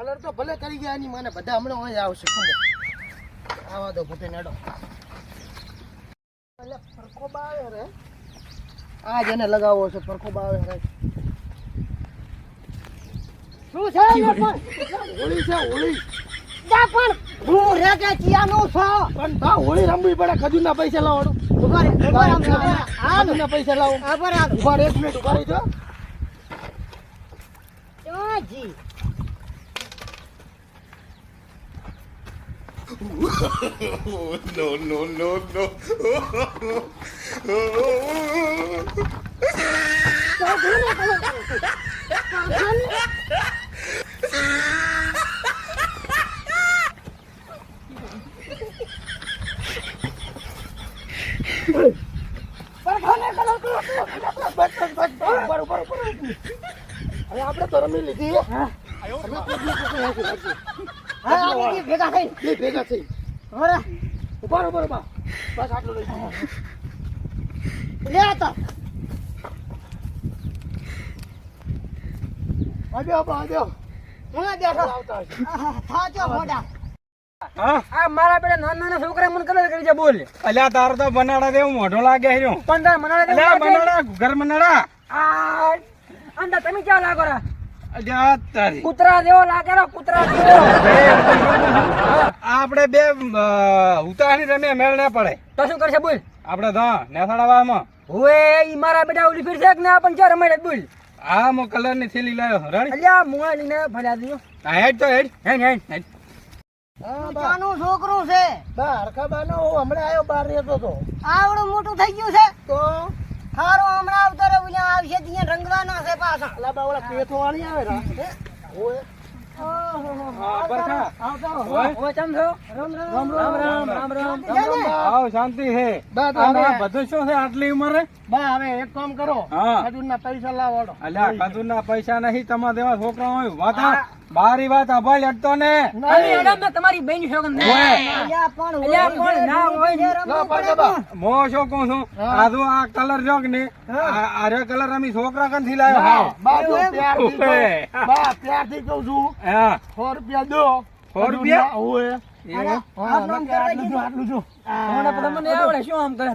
Colour તો ભલે કરી ગયા એની મને બધા હમણાં અહીં આવશે આવા દો ભૂતે નડો. એટલે પરખો બાવે રે. આ જેને લગાવવો છે પરખો બાવે રે. શું છે હોળી છે હોળી. પણ. હું રે કે ચિયાનું છો? પણ બા હોળી રમવી પડે ખજૂરના પૈસા લાવો. ઊભા રે ખજૂરના પૈસા લાવો. ઊભા રે એક મિનિટ ઊભા રહી જો. જી? no, no, no, no. આપણે તરમી રમી લીધી હા ભેગા થઈ. બે ભેગા થઈ. ઊભા ઊભા ઊભા. બસ આટલું લઈ લે તો. આવ્યો, બા, આવ્યો. હું બેઠો. આવતા થાચો મોઢા. આ મારા પેલા નાના નાના છોકરા મને કલર કરી છે બોલ. અલ્યા તાર તો બનાડા દેવું મોઢો લાગે રહ્યો પણ તાર મનાડા અલ્યા બનાડા ઘર મનાડા આ અંદા તમે ક્યાં લાગો રા? કૂતરા દેવો લાગે કૂતરા દેવો આપણે બે રમીએ મેળ ના પડે. તો શું કરશે બોલ? આપણે તો નેસાડાવામાં હવે ઈ મારા બેટા ઓલી ફીર છે કે ના પણ ચાર રમાડે બોલ. આ મો કલરની થેલી લાવ્યો રાણી અલ્યા મુઆ લઈને ભર્યા દીધો આ હેડ તો હેડ. હે હે હા. ચાનું છોકરું છે. બા, હરખાબાનો હું હમણાં આવ્યો બહાર રહેતો હતો. આવડું મોટું થઈ ગયું છે. તો? ખારો હમણાં આવતો રંગવાનો આવશે દિયા રંગવાનો છે પાછા. અલા બા ઓલા પેથો આણી આવે રા. ઓય. પૈસા નહીં તમારે દેવા છોકરા મારી વાત અભાઈ લડતો ને. તમારી બેન આ કલર જોક છોકરા કન લાવ્યો પ્યારથી કહું છું સો રૂપિયા દો. સો શું આમ કરે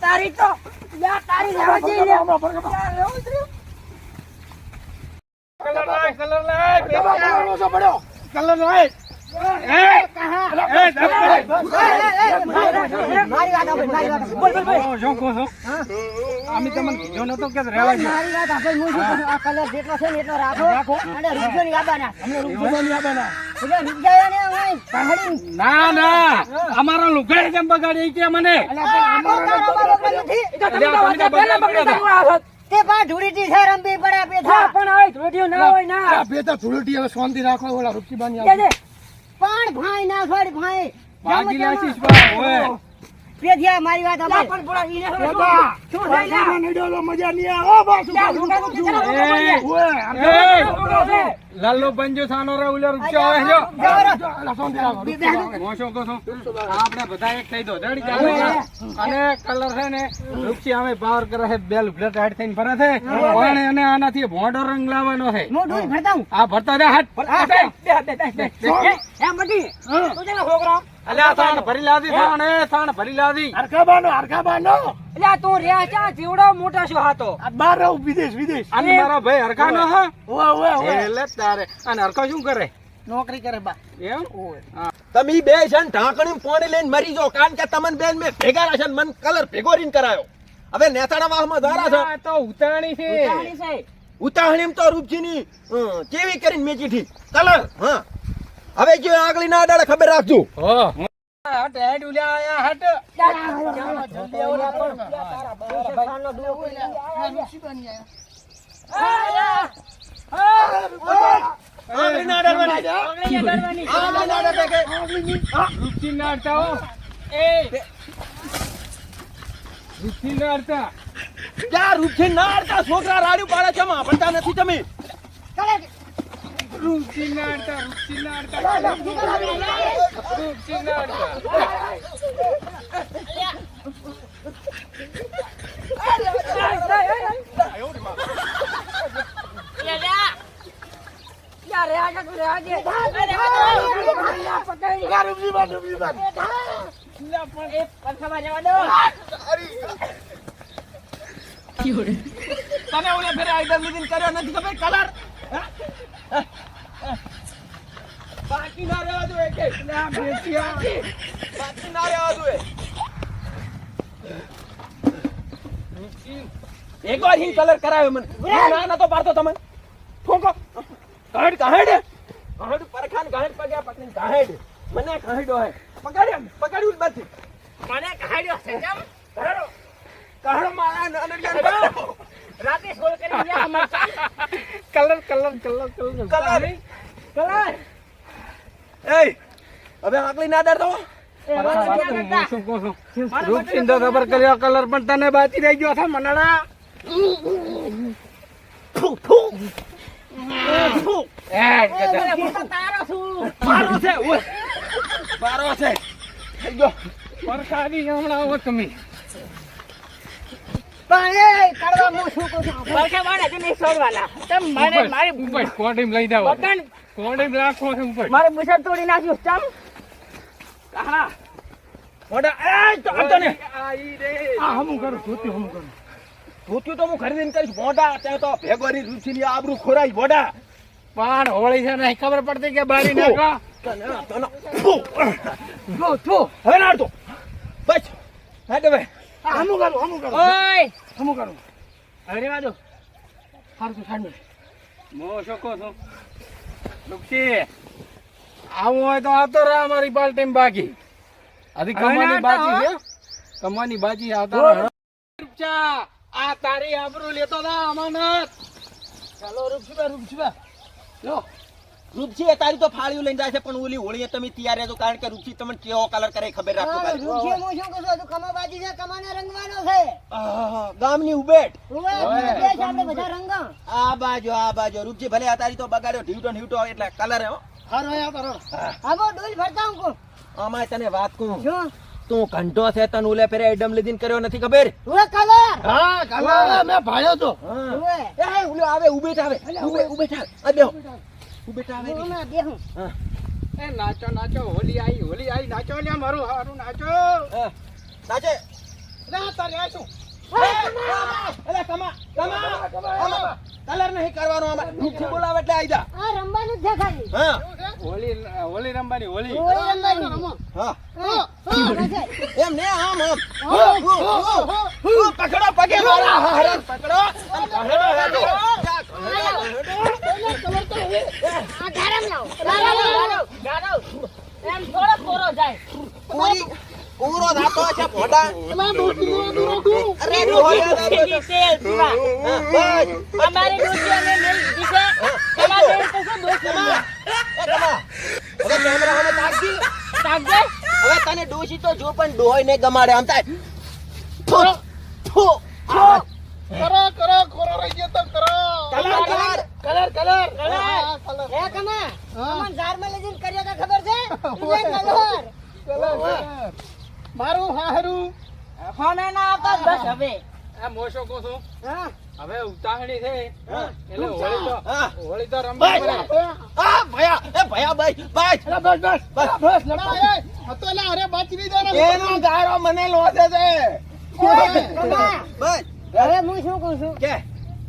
તારી તો તારી લેવા જઈ કલર લાય કલર લાય કલર લાય ના ના. અમારા લુગાઈ કેમ બગાડી ગયા મને તે પણ ધૂળીટી છે રંબી પણ હવે ના હોય ના બેટા ધૂળીટી હવે શાંતિ રાખો ઓલા રૂપકી બાની પણ ભાઈ ના છોડ ભાઈ. ભાગી લાશીશ ભાઈ ઓય. પેઢિયા મારી સાનો રે બધા એક થઈ દો અને કલર છે ને રૂક્ષી અમે પાવર કરે છે બેલ બ્લેટ હાડ થઈને ફરે છે પણ એને આનાથી ભોંડો રંગ લાવવાનો છે આ ભરતા દે અલ્યા થાણ ભરી લાદી થાણ એ થાણ ભરી લાદી હરખાબાનો, હરખાબાનો. અલ્યા, તું રહ્યા ક્યાં? જીવડો મોટો શું હાથો? આ રહું, વિદેશ, વિદેશ. અને મારો ભાઈ હરખાનો હા? ઓય, ઓય, ઓય. એટલે તારે. અને હરખો શું કરે? નોકરી કરે બા. એમ? તમે બે છે ને ઢાંકણી પાણી લઈને મરી જો કારણ કે તમને બેન મેં ભેગા રહેશે ને મન કલર ભેગો રીને કરાયો. હવે નેતાડા વાહમાં ધારા છે. તો ઉતાણી છે. ચાલી છે. ઉતાહણીમ તો રૂપજીની કેવી કરીને મેચી ઠી કલર હા. હવે જો આગળ ના અડાડે ખબર રાખજો. હટ હેડ ઉલ્યા આયા હટ. જલ્દી પણ તારા છોકરા રાડ્યું પાડે છે માં નથી તમે. લે, પણ એ પંખામાં જવા દો. તને ઓલે ફેરે આઈટમ લીધી કર્યો નથી ખબર કલર બાકી ના રહેવા દો એક એક. ના આ બેસ્યા. બાકી ના રહેવા દો એક. વાર હી કલર કરાવ્યો મને. હું ના તો પાડતો તમે ઠોકો કાઢ કાઢ કાઢ પરખાન કાઢ પગ્યા પકડીને કાઢ મને કાહેડો હે. પકડ્યો પકડ્યું નથી. મને કાઢ્યો છે, કેમ? કાહેડો મારા નનડિયા રાતે સોલ કરી colour colour colour colour. Colour. Colour એય હવે આકલી ના એ. રૂપચીન તો ખબર કર્યો કલર પણ તને બાકી રહી ગયો છે મનાડા. એ તારો છું. મારો છે ઓય મારો છે થઈ ગયો પરસાદી હમણાં આવો તમે પણ એ કરવા હું શું કહું છું? પરખે વાળા છે નહીં છોડવાના. તેમ મને મારી ઉપર કોડીમ લઈ જાવ? બટન કોડીમ રાખો છે ઉપર મારે બુશર્ટ તોડી નાખ્યું ચમ. કાહડા મોઢા એ તો આ તો ને આ હમું કરું ધોતી હમું કરું. ધોત્યું તો હું ખરીદીને કરીશ. મોઢા ત્યાં તો ભેગોની રૂચીની આબરૂ ખોરાઈ મોઢા. પણ હોળી છે નહીં ખબર પડતી કે બારી નાખો તને તને. હવે નાડતો બસ. હાડે ભાઈ. હમું કરું, હમું કરું. ઓય. હમું કરું. હવે રેવા દો. હારું તું દે. મો શકો છો. લુક્ષી આવું હોય તો આવતો રહે અમારી પાર્ટી બાકી. હજી કમાની બાકી છે. કમાની બાકી આવતા રૂપચા, આ તારી આબરૂ લેતો ના અમાનત. ચાલો રૂપજીબા, રૂપજીબા. લો. રૂપસી એ તારી તો ફાળ્યું લઈને જાય છે પણ ઓલી હોળીએ તમે તૈયાર રહેજો કારણ કે રૂપસી તમને કેવો કલર કરે ખબર રાખો ખાલી. હું શું કહું છું? હજુ ખમાબાજી છે કમાને રંગવાનો છે. ગામની ઉબેટ. ઉબેટ છે આપણે બધા રંગા. આ બાજુ આ બાજુ રૂપજી ભલે આ તારી તો બગાડ્યો ઢીવટો ઢીવટો એટલે કલર હો. હારું, અહીંયા તારો. આવો ડોલ ફરતા હું કહું. આમાં તને વાત કહું. જો. તું ઘંટો છે તને ઉલે ફેરે એડમ લીધીન કર્યો નથી ખબર? ઓય કલર. હા, કલર. મે ભાળ્યો તો. એ ઉલે આવે ઉબેટ આવે. ઉબેટ આવે. આ બેહો. ઉભેટ આવે હું ના બેહું એ નાચો નાચો હોલી આવી હોલી આવી નાચો લ્યા મારું હારું નાચો. નાચે. સાચે તારે આ શું? અલે કમા કમા. કમા કલર નહીં કરવાનો આમાં. રૂપથી બોલાવે એટલે આઈ જા. આ રમવાનું છે ખાલી હા. હોલી હોલી રમવાની હોલી. હોળી રમવાની. હા. હા, હા, રસે. એમ ને આમ આમ. પકડો પગે મારા. હારે પકડો આ ગારમ કોરો તો જો પણ ડોય ને ગમાડે આમ થાય. કરો, કરો, ખોરો રહી ગયો તો કરો. Colour, colour. હા, કમા અમન ઝાડમાં લઈ જઈને કર્યો તો ખબર છે? કલર. કલર. મારું હારું ફોને ના આવતા બસ હવે. આ મોશો કો છો હા. હવે ઉતાહણી છે. એટલે હોળી તો હોળી તો રમવા પડે. આ ભયા એ ભયા ભાઈ બસ. બસ બસ બસ. બસ લડાય હતો તો અરે બાચી નહીં જાય ને. એનો ગારો મને લોસે છે. બસ. અરે હું શું કહું છું? કે?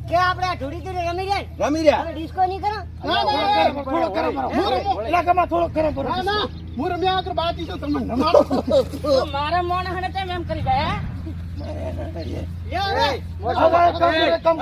કે આપણે આ ઢોડી ધૂળી રમી રહ્યા રમી રહ્યા. ડિસ્કો નહીં કરો? ના, ના, ના, થોડો કરો, કરો. હું રમું. એલા, કમા, થોડો કરો, કરો. ના, ના, હું રમ્યા આગળ બાચી છું, તમને રમાડો. તો મારા મોણ હણે તેમ એમ કરી ગયા હે? યા, યા. મોશો રે. કો કામ